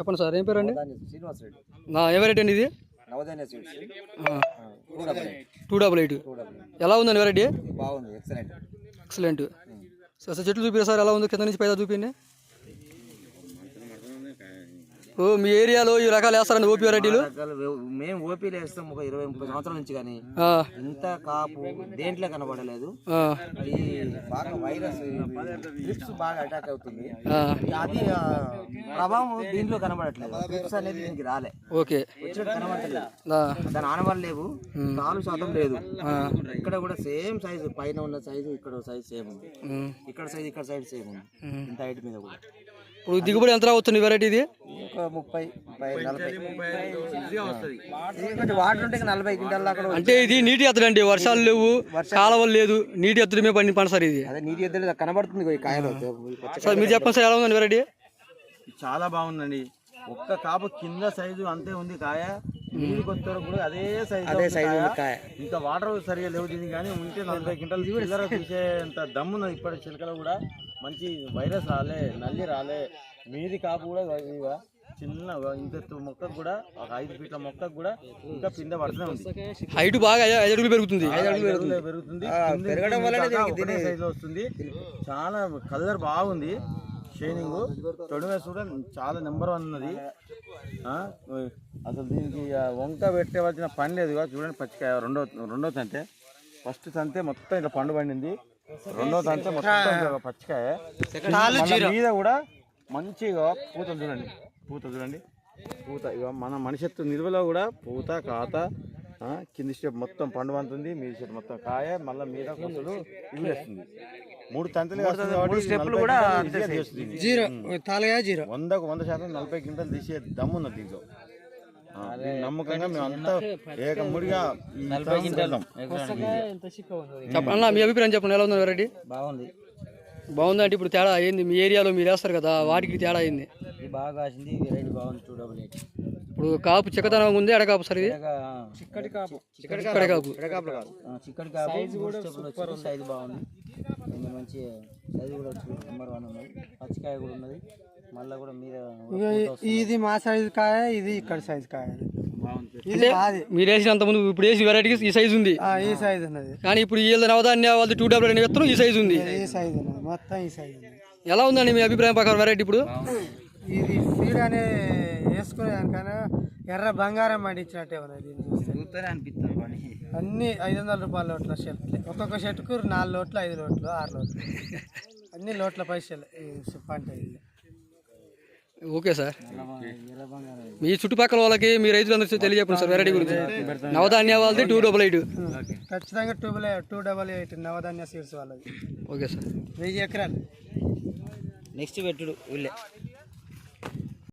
చెప్పండి సార్ ఏం పేరు అండి దాని శ్రీనివాస్ రెడ్డి. నా ఏ వెరైటీ అండి ఇది టూ డబల్ ఎయిట్. ఎలా ఉందండి వెరైటీ బాగుంది ఎక్సలెంట్. ఎక్సలెంట్. సార్ సార్ చెట్లు చూపిరా సార్ ఎలా ఉంది? కింద నుంచి పైదా చూపిండి ఓ మీ ఏరియాలో ఈ రకాలు వేస్తారండి ఓపీ వెరైటీలు మేము ఓపీలు వేస్తాం ఒక ఇరవై ముప్పై సంవత్సరాల నుంచి కానీ ఇంత కాపు దేంట్లో కనబడలేదు. అది బాగా వైరస్ ట్రిప్స్ బాగా అటాక్ అవుతుంది. అది ప్రభావం దీంట్లో కనబడట్లేదు. ట్రిప్స్ అనేది దీనికి రాలే. ఓకే. వచ్చినట్టు కనబడట్లేదు. దాని ఆనవాళ్ళు లేవు. నాలుగు శాతం లేదు. ఇక్కడ కూడా సేమ్ సైజు పైన ఉన్న సైజు ఇక్కడ సైజ్ సేమ్ ఉంది. ఇక్కడ సైజ్ ఇక్కడ సైజ్ సేమ్ ఉంది. ఇంత హైట్ మీద కూడా. ఇప్పుడు దిగుబడి ఎంత రావచ్చు వెరైటీ ఇది? ఒక ముప్పై ముప్పై నలభై. ఇది కొంచెం వాటర్ ఉంటే ఇంకా నలభై క్వింటాల దాకా కూడా అంటే ఇది నీటి ఎత్తడు అండి వర్షాలు లేవు కాలువలు లేదు నీటి ఎత్తుడు మీద పండి పంట సార్ ఇది. అదే నీటి ఎద్దులు కనబడుతుంది ఈ కాయలో. సార్ మీరు చెప్పండి సార్ ఎలా ఉందండి వెరైటీ చాలా బాగుందండి. ఒక్క కాపు కింద సైజు అంతే ఉంది కాయ. నీరు కొత్త కూడా అదే సైజు అదే సైజు ఉంది కాయ. ఇంకా వాటర్ సరిగా లేవు దీనికి కానీ ఉంటే నలభై క్వింటల్ తీసేంత దమ్మున్నది ఇప్పటి చిలకలు కూడా. మంచి వైరస్ రాలే నల్లి రాలే. మీది కాపు కూడా ఇదిగా చిన్న ఇంత మొక్కకు కూడా ఒక ఐదు ఫీట్ల మొక్కకు కూడా ఇంకా పిందె పడుతూనే ఉంది. హైట్ బాగా ఐదు ఐదు అడుగులు పెరుగుతుంది. పెరుగుతుంది. పెరుగుతుంది. పెరగడం వల్లనే కాక దీనికి ఒకటే size లో వస్తుంది. చాలా కలర్ బాగుంది. షైనింగ్. తొడిమే కూడా చాలా నెంబర్ వన్ ఉన్నది. అసలు దీనికి వంక పెట్టవలసిన పని లేదు. చూడండి పచ్చికాయ రెండో రెండో తంతే ఫస్ట్ తంతే మొత్తం ఇట్లా పండు పండింది. రెండో తంతే మొత్తం పచ్చికాయ. మీద కూడా మంచిగా పూత చూడండి. పూత చూడండి. పూత ఇక మన మనిషత్తు నిల్వలో కూడా పూత కాత కింది స్టెప్ మొత్తం పండు వంతుంది మీద స్టెప్ మొత్తం కాయ మళ్ళీ మీద కొసలు ఇవి వేస్తుంది మూడు తంతులు నలభై కూడా. జీరో తాలగా జీరో. వందకు వంద శాతం నలభై క్వింటాలు తీసే దమ్ము ఉన్నది దీంట్లో నమ్మకంగా ఏకముడిగా చెప్పండి అన్న మీ అభిప్రాయం చెప్పండి. ఎలా ఉంది వెరైటీ? బాగుంది. బాగుంది అంటే ఇప్పుడు తేడా అయింది. మీ ఏరియాలో మీరు వేస్తారు కదా వాటికి తేడా అయింది. బాగా కాసింది వెరైటీ బాగుంది టూ డబుల్ ఎయిట్ ఇప్పుడు కాపు చిక్కదనం ఉంది ఎడకాపు సార్ ఇది? చిక్కటి కాపు. కాపు. కాపు. సైజు సైజు బాగుంది. మంచి సైజు కూడా నెంబర్ వన్ ఉన్నది. పచ్చికాయ కూడా ఉన్నది. మళ్ళీ కూడా మీద ఇది మా సైజు కాయ ఇది ఇక్కడ సైజు కాయ. అంటే మీరు వేసినంత ముందు ఇప్పుడు వేసిన వెరైటీకి ఈ సైజు ఉంది. ఆ, ఈ సైజు ఉన్నది. కానీ ఇప్పుడు వీళ్ళ నవధాన్య వాళ్ళది టూ డబుల్ అనే విత్తనం ఈ సైజు ఉంది. ఈ సైజు ఉన్నది. మొత్తం ఈ సైజు ఎలా ఉందండి మీ అభిప్రాయం ప్రకారం వెరైటీ ఇప్పుడు? ఇది ఫీడ్ అనే వేసుకునే దానికన్నా ఎర్ర బంగారం పండించినట్టే ఉన్నది అన్ని ఐదు వందల రూపాయల లోట్ల షర్ట్లే ఒక్కొక్క షర్ట్కు నాలుగు లోట్లు ఐదు లోట్లు ఆరు లోట్లు. అన్ని లోట్ల పైసలు ఈ పంట ఇది. Okay sir. మీ చుట్టుపక్కల వాళ్ళకి మీ రైతులందరూ తెలియజెప్పండి సార్ వెరైటీ గురించి. నవధాన్య వాళ్ళది టూ డబుల్ ఎయిట్ ఖచ్చితంగా two two double eight Navadhanya seeds వాళ్ళది. Okay sir. వెయ్యి ఎకరాలు. నెక్స్ట్ పెట్టుడు ఊళ్ళే